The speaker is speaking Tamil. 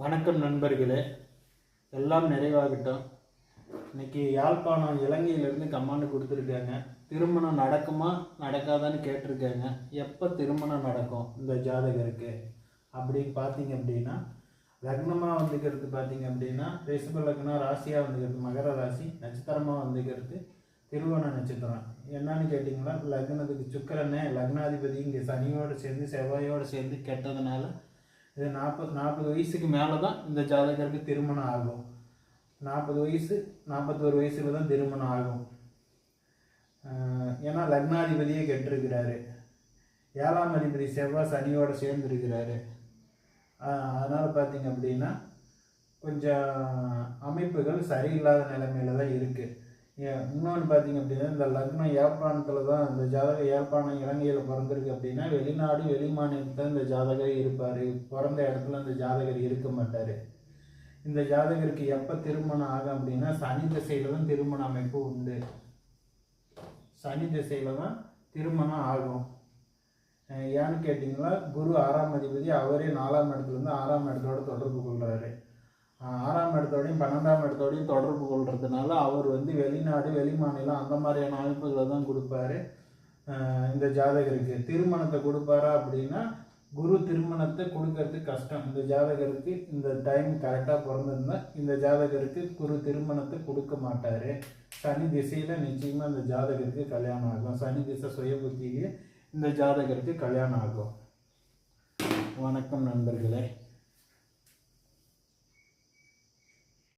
வணக்கம் நண்பர்களே. எல்லாம் நிறைவாகட்டும். இன்னைக்கு யாழ்ப்பாணம் இலங்கையிலேருந்து கமாண்டு கொடுத்துருக்காங்க. திருமணம் நடக்குமா நடக்காதான்னு கேட்டிருக்காங்க. எப்போ திருமணம் நடக்கும் இந்த ஜாதகருக்கு? அப்படின்னு பார்த்தீங்க அப்படின்னா லக்னமாக வந்துக்கிறது பார்த்தீங்க அப்படின்னா ரிஷப லக்னம் ராசியாக வந்துக்கிறது மகர ராசி நட்சத்திரமாக வந்துக்கிறது திருவோண நட்சத்திரம். என்னன்னு கேட்டிங்களா லக்னத்துக்கு சுக்கிரனே லக்னாதிபதி இங்கே சனியோடு சேர்ந்து செவ்வாயோடு சேர்ந்து கெட்டதுனால இது நாற்பது நாற்பது வயசுக்கு மேலே தான் இந்த ஜாதகருக்கு திருமணம் ஆகும். நாற்பது வயசு நாற்பத்தோரு வயசுல தான் திருமணம் ஆகும். ஏன்னா லக்னாதிபதியே கெட்டிருக்கிறாரு. ஏழாம் அதிபதி செவ்வாய் சனியோடு சேர்ந்துருக்கிறாரு. அதனால் பார்த்தீங்க அப்படின்னா கொஞ்சம் அமைப்புகள் சரியில்லாத நிலைமையில தான் இருக்குது இன்னொன்று பார்த்தீங்க அப்படின்னா இந்த லக்னம் யாழ்ப்பாணத்தில் தான் இந்த ஜாதக யாழ்ப்பாணம் இலங்கையில் பிறந்திருக்கு அப்படின்னா வெளிநாடு வெளி மாநிலத்தில் இந்த ஜாதகர் இருப்பார். பிறந்த இடத்துல இந்த ஜாதகர் இருக்க மாட்டார். இந்த ஜாதகருக்கு எப்போ திருமணம் ஆகும் அப்படின்னா சனி திசையில் தான் திருமண அமைப்பு உண்டு. சனி திசையில் தான் திருமணம் ஆகும். ஏன்னு கேட்டிங்கன்னா குரு ஆறாம் அதிபதி அவரே நாலாம் இடத்துலேருந்து ஆறாம் இடத்தோட தொடர்பு கொள்கிறாரு ஆறாம் பன்னெண்டாம் இடத்தோடையும் தொடர்பு கொள்றதுனால அவர் வந்து வெளிநாடு வெளி மாநிலம் அந்த மாதிரியான அமைப்புகளை தான் கொடுப்பாரு. இந்த ஜாதகருக்கு. திருமணத்தை கொடுப்பாரா அப்படின்னா குரு திருமணத்தை கொடுக்கறது கஷ்டம். இந்த ஜாதகருக்கு இந்த டைம் கரெக்டாக பிறந்திருந்தா இந்த ஜாதகருக்கு குரு திருமணத்தை கொடுக்க மாட்டார். சனி திசையில் நிச்சயமாக இந்த ஜாதகருக்கு கல்யாணம் ஆகும். சனி திசை சுய புத்தியிலேயே இந்த ஜாதகருக்கு கல்யாணம் ஆகும். வணக்கம் நண்பர்களே.